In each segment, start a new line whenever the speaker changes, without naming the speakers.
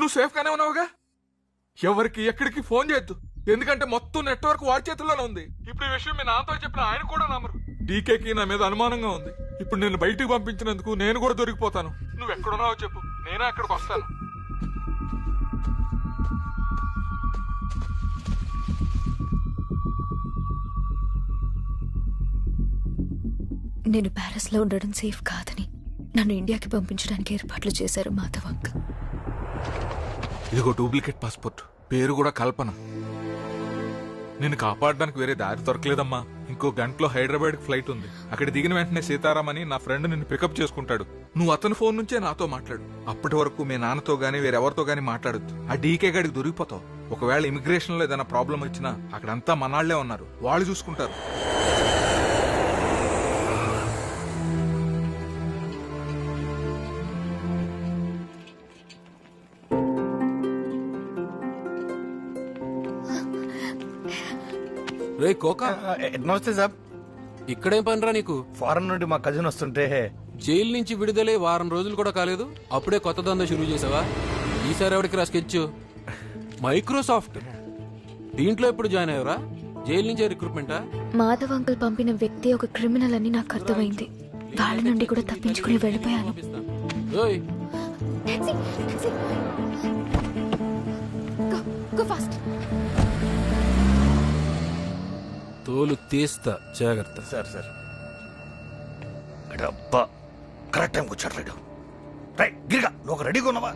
నువ్వు సేఫ్ గానే ఉన్నావుగా? ఎవరికి ఎక్కడికి ఫోన్ చేయొద్దు. ఎందుకంటే మొత్తం నెట్వర్క్ వాడి చేతుల్లోనే ఉంది. ఇప్పుడు ఈ విషయం మీ నాన్నతో చెప్పిన ఆయన కూడా నమ్మరు. డీకేకి నా మీద అనుమానంగా ఉంది. ఇప్పుడు నేను బయటికి పంపించినందుకు నేను కూడా దొరికిపోతాను. నువ్వు ఎక్కడున్నావో చెప్పు. నేనే అక్కడికి వస్తాను.
నేను ప్యారిస్లో ఉండడం సేఫ్ కాదని నన్ను ఇండియాకి పంపించడానికి ఏర్పాట్లు చేశారు మాధవ్ అంకుల్.
ఇదిగో డూప్లికేట్ పాస్పోర్ట్. పేరు కూడా కల్పన. నేను కాపాడడానికి వేరే దారి దొరకలేదమ్మా. ఇంకో గంటలో హైదరాబాద్ ఫ్లైట్ ఉంది. అక్కడ దిగిన వెంటనే సీతారామని నా ఫ్రెండ్ నిన్ను పికప్ చేసుకుంటాడు. నువ్వు అతని ఫోన్ నుంచే నాతో మాట్లాడు. అప్పటి వరకు మీ నాన్నతో గానీ వేరెవరితో గానీ మాట్లాడద్దు. ఆ డీకే గాడికి దొరికిపోతావు. ఒకవేళ ఇమిగ్రేషన్లో ఏదైనా ప్రాబ్లం వచ్చినా అక్కడంతా మనాళ్ళే ఉన్నారు. వాళ్ళు చూసుకుంటారు.
రే కోకా.
నమస్తే సార్
ఇక్కడేం పనిరా నీకు?
ఫారెన్ నుండి మా కజిన్ వస్తుంటే
జైలు నుంచి విడుదలై వారం రోజులు కూడా కాలేదు అప్పుడే కొత్త దందా షురూ చేసావా? ఈసారి ఎవరికి రా స్కెచ్? మైక్రోసాఫ్ట్. దీంట్లో ఎప్పుడు జాయిన్ అయ్యారా జైలు నుంచే రిక్రూట్మెంటా?
మాధవ్ అంకుల్ పంపిన వ్యక్తి ఒక క్రిమినల్ అని నాకు అర్థమైంది. వాళ్ళ నుండి కూడా తప్పించుకుని వెళ్ళిపోయాను.
ఓయ్. తోలు తీస్తా. జాగ్రత్త.
Sir sir. అబ్బా కరెక్ట్ టైంకి వచ్చాడు రైడు రైట్ గిరిగా నువ్వు ఒక రెడీగా ఉన్నావా?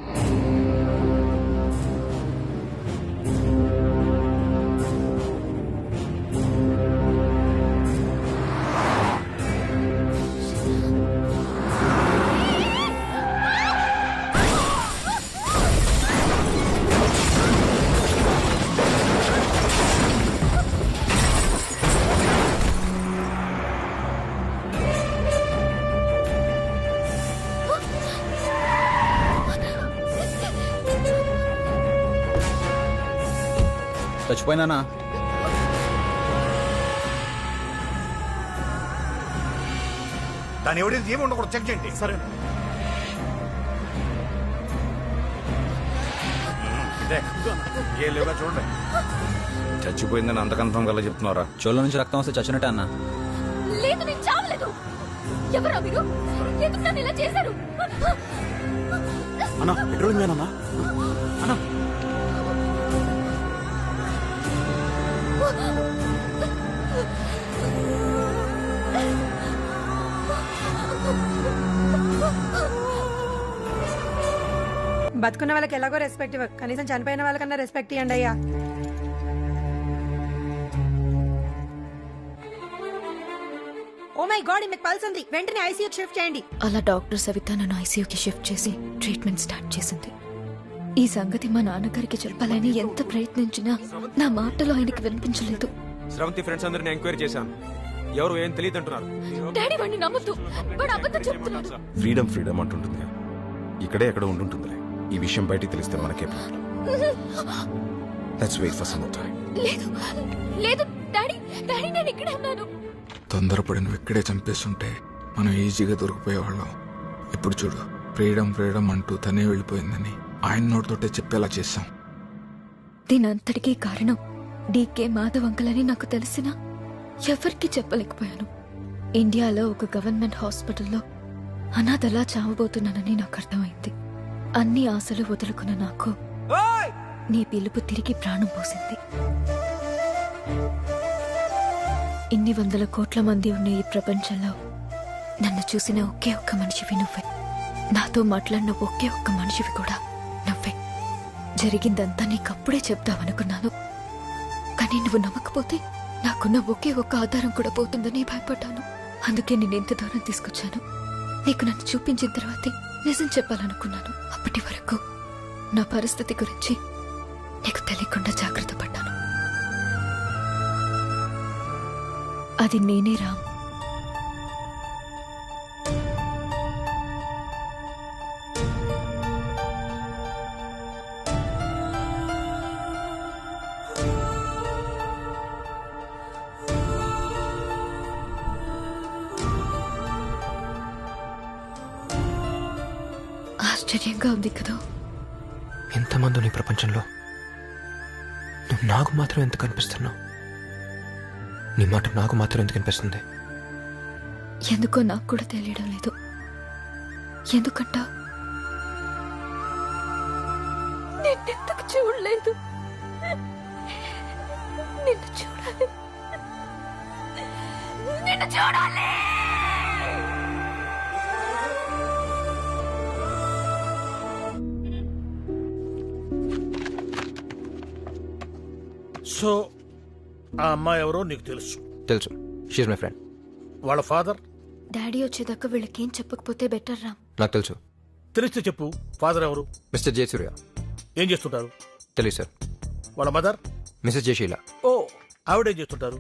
చచ్చిపోయినానా
దాని ఎవిడెన్స్ ఏమి ఉండకూడదు. చెక్ చేయండి. సరే. ఇదే. ఏ లేవుగా చూడండి. చచ్చిపోయిందని అంత కన్ఫర్మ్ గల చెప్తున్నారా
చోళ్ళ నుంచి రక్తం వస్తే చచ్చినట్టే అన్న.
లేదు నేను చావలేదు. ఎవరా మీరు? ఎందుకు నన్ను ఇలా చేశారు?
అన్న పెట్రోల్ మేనన్నా అన్న
బతుకున్న వాళ్ళకి ఎలాగో రెస్పెక్ట్ ఇవ్వరు కనీసం చనిపోయిన వాళ్ళకన్నా రెస్పెక్ట్ ఇవ్వండి అయ్యా. ఓ మై గాడ్ మీకు పల్స్ ఉంది. వెంటనే ఐసీయూ షిఫ్ట్ చేయండి.
అలా డాక్టర్ సవిత నన్ను ఐసీయూకి షిఫ్ట్ చేసి ట్రీట్మెంట్ స్టార్ట్ చేసింది. ఈ సంగతి మా నాన్నగారికి చెప్పాలని ఎంత ప్రయత్నించినా నా మాటలు ఆయనకి వినిపించలేదు.
స్రవంతి ఫ్రెండ్స్ అందరిని ఎంక్వైరీ చేశాను. ఎవరు ఏం తెలియదు అంటున్నారు
డాడీ వాడిని నమ్మద్దు. వాడు అబద్ధం చెప్తున్నాడు.
ఫ్రీడమ్ ఫ్రీడమ్ అంటుంటుంది ఇక్కడే ఎక్కడ ఉండుంటుందిలే. ఈ విషయం బయటికి తెలిస్తే మనకే problem let's wait for some time
లేదు లేదు డాడీ డాడీ నేను ఇక్కడే ఉన్నాను.
తొందరపడి నువ్వు ఇక్కడే చంపేస్తుంటే మనం ఈజీగా దొరికిపోయేవాళ్ళం. ఇప్పుడు చూడు ఫ్రీడమ్ ఫ్రీడమ్ అంటూ తనే వెళ్ళిపోయిందని ఆయన నోటితోటే చెప్పేలా చేశాం.
దీనంతటికీ కారణం డీకే మాధవ్ అంకుల్ అని నాకు తెలిసినా ఎవరికి చెప్పలేకపోయాను. ఇండియాలో ఒక గవర్నమెంట్ హాస్పిటల్లో అనాథలా చావబోతున్నానని నాకు అర్థమైంది. అన్ని ఆశలు వదులుకున్న నాకు నీ పిలుపు తిరిగి ప్రాణం పోసింది. ఇన్ని వందల కోట్ల మంది ఉన్న ఈ ప్రపంచంలో నన్ను చూసిన ఒకే ఒక్క మనిషివి నువ్వే. నాతో మాట్లాడిన ఒకే ఒక్క మనిషివి కూడా నువ్వే. జరిగిందంతా నీకప్పుడే చెప్దామనుకున్నాను. కానీ నువ్వు నమ్మకపోతే నాకున్న ఒకే ఒక్క ఆధారం కూడా పోతుందని భయపడ్డాను. అందుకే నేను ఎంత దూరం తీసుకొచ్చాను. నీకు నన్ను చూపించిన తర్వాతే నిజం చెప్పాలనుకున్నాను. అప్పటి వరకు నా పరిస్థితి గురించి నీకు తెలియకుండా జాగ్రత్త పడ్డాను. అది నేనే రామ్. ఆశ్చర్యంగా ఉంది కదా.
ఎంతమంది నీ ప్రపంచంలో నువ్వు నాకు మాత్రం ఎంత కనిపిస్తున్నావు? నీ మాట నాకు మాత్రం ఎందుకు కనిపిస్తుంది
ఎందుకో నాకు కూడా తెలియడం లేదు. ఎందుకంట? నిన్నెందుకు చూడలేదు? నిన్ను చూడాలి. నిన్ను చూడాలి.
సో ఆ అమ్మాయి ఎవరో నీకు తెలుసు?
తెలుసు. షీజ్ మై ఫ్రెండ్
వాళ్ళ ఫాదర్?
డాడీ వచ్చేదాకా వీళ్ళకేం చెప్పకపోతే బెటర్ రామ్
నాకు తెలుసు.
తెలిస్తే చెప్పు ఫాదర్ ఎవరు?
మిస్టర్ జయసూర్య
ఏం చేస్తుంటారు?
తెలియదు సార్.
వాళ్ళ మదర్?
మిస్టర్ జయశీల
ఓ ఆవిడేం చేస్తుంటారు?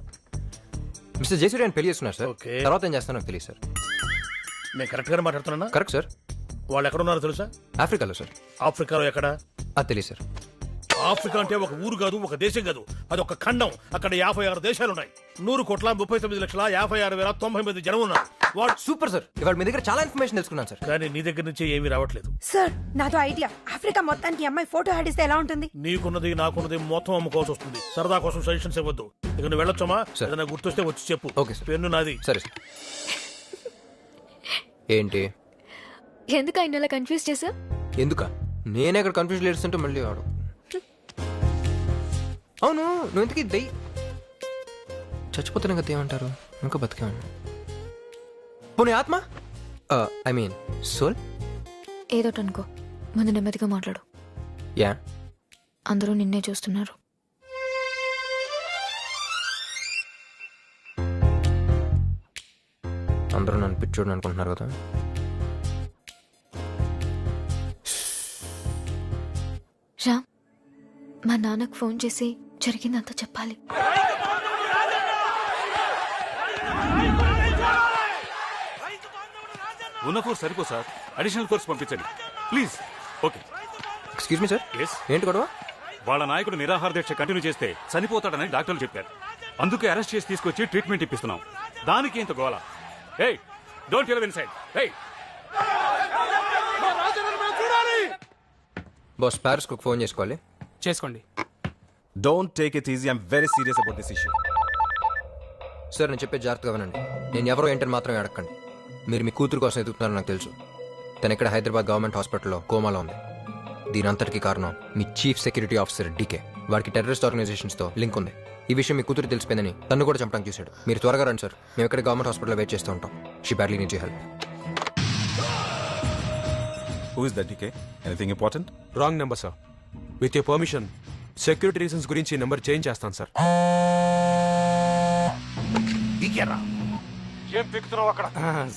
మిస్టర్ జయసూర్య అని పెళ్ళి చేస్తున్నారు సార్.
ఓకే.
తర్వాత ఏం చేస్తానో నాకు తెలియదు సార్.
నేను కరెక్ట్ గానే మాట్లాడుతున్నా?
Correct sir.
వాళ్ళు ఎక్కడ ఉన్నారో తెలుసా?
ఆఫ్రికాలో సార్.
ఆఫ్రికాలో ఎక్కడ?
అది తెలియదు సార్.
ఆఫ్రికా అంటే ఒక ఊరు కాదు ఒక దేశం కాదు. అది ఒక ఖండం. అక్కడ యాభై ఆరు దేశాలు ఉన్నాయి నూరు కోట్ల ముప్పై తొమ్మిది లక్షల యాభై ఆరు వేల తొంభై మంది జనం ఉన్నారు. వాడు
సూపర్ సార్. ఇవాళ మీ దగ్గర చాలా ఇన్ఫర్మేషన్ తెలుసుకున్నాను సార్.
కానీ నీ దగ్గర నుంచి ఏమీ రావట్లేదు.
సార్ నాతో ఐడియా. ఆఫ్రికా మొత్తానికి అమ్మాయి ఫోటో ఆడిస్తే ఎలా ఉంటుంది?
నీకున్నది నాకున్నది మొత్తం అమ్ముకోవాల్సి వస్తుంది. సరదా కోసం సజెషన్స్ ఇవ్వద్దు. ఇక నువ్వు వెళ్ళొచ్చమ్మా?
సరే.
ఏదైనా గుర్తొస్తే వచ్చి చెప్పు.
Okay, sir.
పెన్ను నాది.
సరే సార్. ఏంటి?
ఎందుకు ఆయన అలా కన్ఫ్యూజ్ చేసా
ఎందుక? నేనే ఇక్కడ కన్ఫ్యూజన్ లేడుస్తుంటే మళ్ళీ వాడు అవును నువ్వు ఎందుకు దై చచ్చిపోతున్నా కదా ఏమంటారు? ఇంకా బతికే ఉన్నా పోనీ ఆత్మ? I mean soul?
ఏదోటి అనుకో ముందు నెమ్మదిగా మాట్లాడు.
యా.
అందరూ నిన్నే చూస్తున్నారు.
అందరూ నన్ను పిచ్చోడు అనుకుంటున్నారు కదా.
మా నాన్నకు ఫోన్ చేసి జరిగిందంతా చెప్పాలి.
ఉన్న ఫోర్స్ సరిపో సార్. అడిషనల్ ఫోర్స్ పంపించండి. Please okay
excuse me sir
yes
ఏంటి గొడవ?
వాళ్ళ నాయకుడు నిరాహార దీక్ష కంటిన్యూ చేస్తే చనిపోతాడని డాక్టర్లు చెప్పారు. అందుకే అరెస్ట్ చేసి తీసుకొచ్చి ట్రీట్మెంట్ ఇప్పిస్తున్నాం. దానికి ఇంత గోల. ఏయ్ డోంట్ ఎలవ్ ఇన్సైడ్ ఏయ్
బాస్ ప్యారిస్కి ఒక ఫోన్ చేసుకోవాలి.
చేసుకోండి.
Don't take it easy I'm very serious about this issue
sir నేను చెప్పే జాగ్రత్తగా వినండి. నేను ఎవరో ఏంటని మాత్రమే అడగండి మీరు మీ కూతురు కోసం ఎదుగుతున్నారని నాకు తెలుసు. తను ఇక్కడ హైదరాబాద్ గవర్నమెంట్ హాస్పిటల్లో కోమాలో ఉంది. దీని అంతటికి కారణం మీ చీఫ్ సెక్యూరిటీ ఆఫీసర్ డీకే. వారికి టెర్రరిస్ట్ ఆర్గనైజేషన్స్తో లింక్ ఉంది. ఈ విషయం మీ కూతురు తెలిసిపోయిందని తను కూడా చంపడానికి చూశాడు. మీరు త్వరగా రండి సార్. మేము ఇక్కడ గవర్నమెంట్ హాస్పిటల్లో వెయిట్ చేస్తూ ఉంటాం. She badly need help
who is that DK anything important
wrong number sir with you permission security reasons గురించి నెంబర్ చేంజ్ చేస్తాను సార్. ఏం పిక్కుతున్నావు అక్కడ?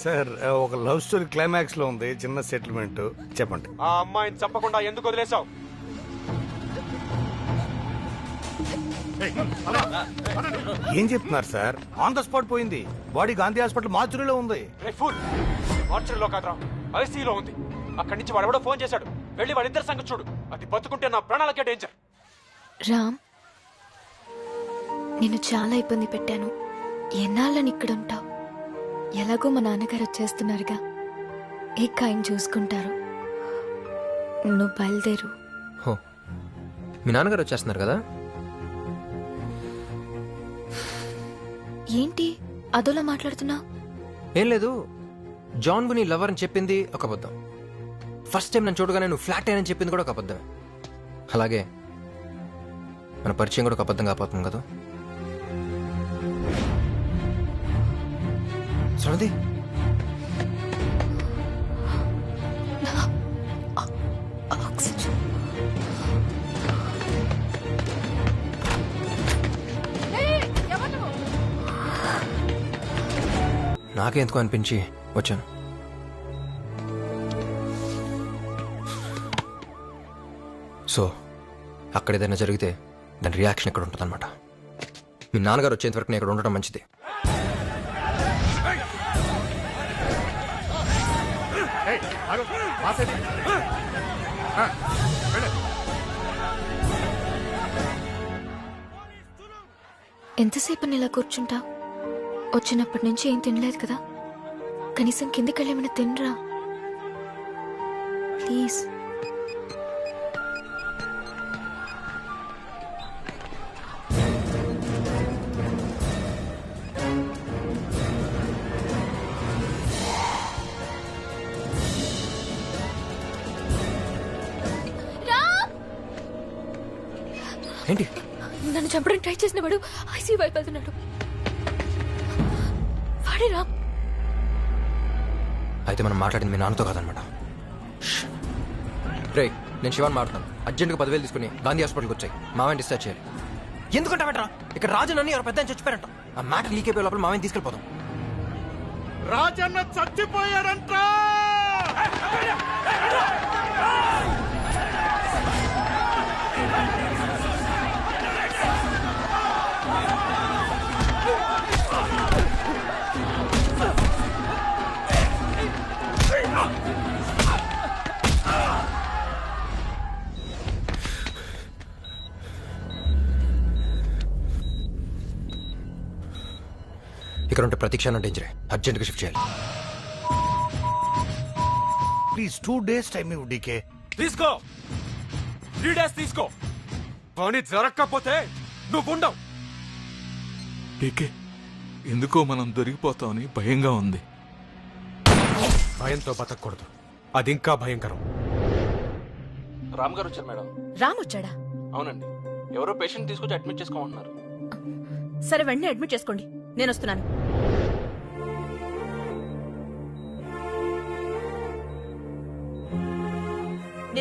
సార్ ఒక లవ్ స్టోరీ క్లైమాక్స్లో ఉంది చిన్న సెటిల్మెంట్ చెప్పండి.
ఆ అమ్మాయిని చంపకుండా ఎందుకు వదిలేసావు
ఏం చెప్తున్నారు సార్? ఆన్ ద స్పాట్ పోయింది. బాడీ గాంధీ హాస్పిటల్ మాచురిలో ఉంది.
ఫుల్. మార్చరీలో కాదురా ఐసీలో ఉంది. అక్కడి నుంచి వాడెవడో ఫోన్ చేశాడు. వెళ్ళి వాడిద్దరి సంగతి చూడు. అది బతుకుంటే నా ప్రాణాలకే డేంజర్
రామ్ నిన్ను చాలా ఇబ్బంది పెట్టాను. ఎన్నాళ్ళని ఇక్కడ ఉంటావు ఎలాగో మా నాన్నగారు వచ్చేస్తున్నారుగా. ఇక ఆయన చూసుకుంటారు? నువ్వు బయలుదేరు.
హో మీ నాన్నగారు వచ్చేస్తున్నారు కదా?
ఏంటి? అదోలా మాట్లాడుతున్నా
ఏం లేదు. జాన్ గు నీ లవర్ అని చెప్పింది ఒక అబద్ధం. ఫస్ట్ టైం నన్ను చూడగానే నువ్వు ఫ్లాట్ అయ్యని చెప్పింది కూడా ఒక అబద్ధమే. అలాగే మన పరిచయం కూడా ఒక అబద్ధం కాపోతుంది కదా? సరది
నాకెందుకు
నాకే అనిపించి వచ్చాను. సో అక్కడ ఏదైనా జరిగితే దాని రియాక్షన్ ఇక్కడ ఉంటుందన్నమాట. మీ నాన్నగారు వచ్చేంత వరకు నేను ఇక్కడ ఉండటం మంచిది.
ఎంతసేపు ఇలా కూర్చుంటా? వచ్చినప్పటి నుంచి ఏం తినలేదు కదా? కనీసం కిందికి వెళ్ళేమైనా తినరా? ప్లీజ్.
ఏంటి?
నన్ను చంపడానికి ట్రై చేసిన వాడు ఐసీ వైపు వెళ్తున్నాడు. వాడే రామ్.
అయితే మనం మాట్లాడింది మీ నాన్నతో కాదనమాట. రే నేను శివాన్ మాట్లాడతాను అర్జెంట్గా పదివేలు తీసుకుని గాంధీ హాస్పిటల్కి వచ్చాయి. మామని డిశ్చార్జ్ చేయాలి. ఎందుకంటావేంట్రా ఇక్కడ రాజు నన్ను ఎవరు పెద్ద చచ్చిపోయారంట. ఆ మ్యాటర్ లీక్ అయిపోయే లోపల మామని తీసుకెళ్ళిపోతాం
రాజన్న చచ్చిపోయాడంట్రా!
ఇక్కడ ఉంటే ప్రతి డేంజరే అర్జెంట్గా షిఫ్ట్ చేయాలి.
ప్లీజ్ టూ డేస్ టైం ఇవ్వు డీకే
తీసుకో! త్రీ డేస్ తీసుకో! పని జరగకపోతే నువ్వు ఉండవు
డీకే ఎందుకో మనం దొరికిపోతామని భయంగా ఉంది.
భయంతో బతకూడదు అది ఇంకా భయంకరం.
రామ్ గారు వచ్చారు మేడం.
రామ్ వచ్చాడా?
అవునండి. ఎవరో పేషెంట్ తీసుకొచ్చి అడ్మిట్ చేసుకోమంటున్నారు.
సరే వెంటనే అడ్మిట్ చేసుకోండి. నేను వస్తున్నాను.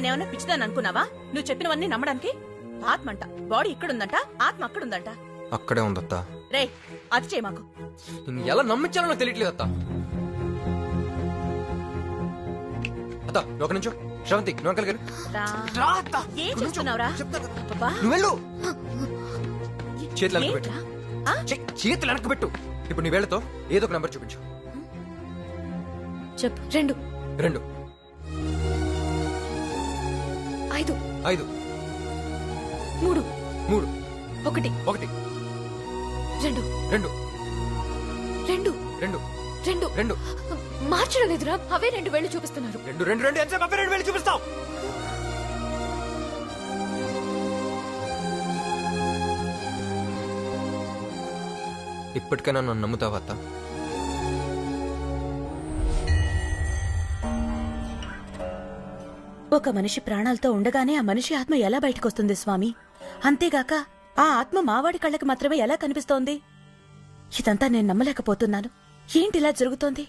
నేనేమన్నా పిచ్చిదాన్ని అనుకున్నావా? నువ్వు చెప్పినవన్నీ నమ్మడానికి? ఆత్మ అంట బాడీ ఇక్కడుందంట ఆత్మ అక్కడుందంట.
అక్కడే ఉందత్తా.
రే అది చేయి మాకు.
ఎలా నమ్మించాలో నాకు తెలియట్లేదు అత్త. అత్త ఒక నిమిషం శ్రవంతి నువ్వు అంకల్ గారు
రా. ఏం చేస్తున్నావురా? అబ్బా.
నువ్వు వెళ్ళు. చేతులు వెనక్కి పెట్టు.
ఏంట్రా? ఆ?
చే- చేతులు వెనక్కి పెట్టు. ఇప్పుడు నీ ఏదో ఒక నెంబర్ చూపించు.
చెప్పు. రెండు.
రెండు.
ఐదు.
ఐదు.
మూడు.
మూడు.
ఒకటి.
ఒకటి.
రెండు.
రెండు.
రెండు.
రెండు.
రెండు.
రెండు.
మార్చడం లేదురా అవే రెండు వేళ్ళు చూపిస్తున్నారు.
రెండు రెండు రెండు. ఎంతసేపు అబ్బే రెండు వేలు చూపిస్తావు? ఇప్పటికైనా నన్ను నమ్ముతావా అత్త?
ఒక మనిషి ప్రాణాలతో ఉండగానే ఆ మనిషి ఆత్మ ఎలా బయటకొస్తుంది స్వామి? అంతేగాక ఆ ఆత్మ మావాడి కళ్ళకి మాత్రమే ఎలా కనిపిస్తోంది? ఇదంతా నేను నమ్మలేకపోతున్నాను. ఏంటి ఇలా జరుగుతోంది?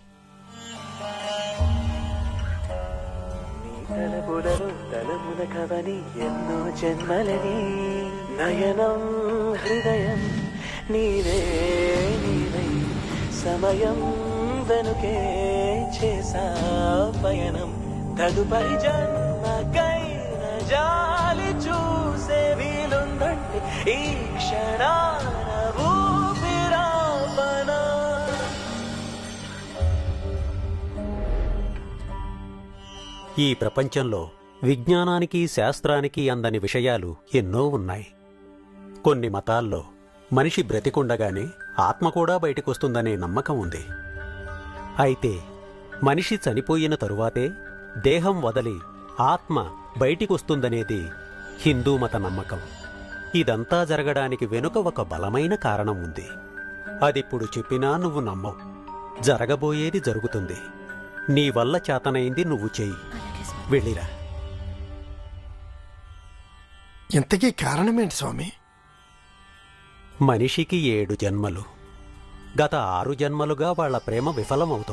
తలపులలో తలమున కవని ఎన్నో జన్మలని నయనం హృదయం నీవే నీవై సమయం వెనుకే చేసా పయనం. తదుపరి జన్మ జాలి చూసే వీలుందంటే ఈ క్షణాన ఊపిరాపనా
ఈ ప్రపంచంలో విజ్ఞానానికి శాస్త్రానికి అందని విషయాలు ఎన్నో ఉన్నాయి. కొన్ని మతాల్లో మనిషి బ్రతికుండగానే ఆత్మ కూడా బయటకొస్తుందనే నమ్మకం ఉంది. అయితే మనిషి చనిపోయిన తరువాతే దేహం వదలి ఆత్మ బయటికొస్తుందనేది హిందూ మత నమ్మకం. ఇదంతా జరగడానికి వెనుక ఒక బలమైన కారణం ఉంది. అదిప్పుడు చెప్పినా నువ్వు నమ్మవు. జరగబోయేది జరుగుతుంది. నీ వల్ల చేతనైంది నువ్వు చెయ్యి. వెళ్ళిరా.
ఇంతకీ కారణమేంటి స్వామి?
మనిషికి ఏడు జన్మలు. గత ఆరు జన్మలుగా వాళ్ళ ప్రేమ విఫలమవుతోంది.